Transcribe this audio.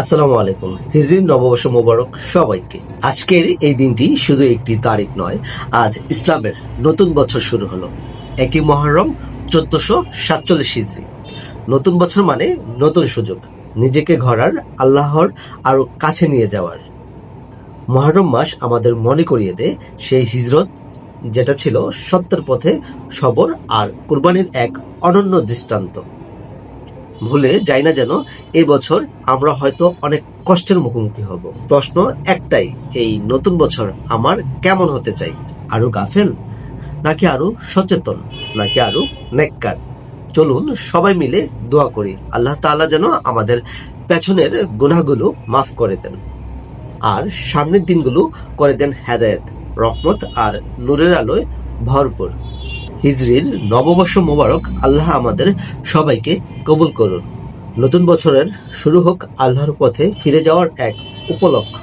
আসসালামু আলাইকুম। হিজরি নববর্ষ মোবারক সবাইকে। আজকের এই দিনটি শুধু একটি তারিখ নয়, আজ ইসলামের নতুন বছর শুরু হলো। একই মহরম চোদ্দশো সাতচল্লিশ হিজরি। নতুন বছর মানে নতুন সুযোগ, নিজেকে ঘরার, আল্লাহর আরও কাছে নিয়ে যাওয়ার। মহরম মাস আমাদের মনে করিয়ে দেয় সেই হিজরত, যেটা ছিল সত্যের পথে সবর আর কুরবানির এক অনন্য দৃষ্টান্ত। ভুলে যাই না যেন এবছর আমরা হয়তো অনেক কষ্টের মুখোমুখি হব। প্রশ্ন একটাই, এই নতুন বছর আমার কেমন হতে চাই? আরও গাফেল? নাকি আরও সচেতন? নাকি আরও নেককার? চলুন সবাই মিলে দোয়া করি, আল্লাহ তাআলা যেন আমাদের পেছনের গুনাহগুলো মাফ করে দেন। আর সামনের দিনগুলো করে দেন হেদায়েত, রহমত আর নূরের আলোয় ভরপুর। হিজরির নববর্ষ মোবারক আল্লাহ আমাদের সবাইকে কবুল করুন। নতুন বছরের শুরু হোক আল্লাহর পথে ফিরে যাওয়ার এক উপলক্ষ।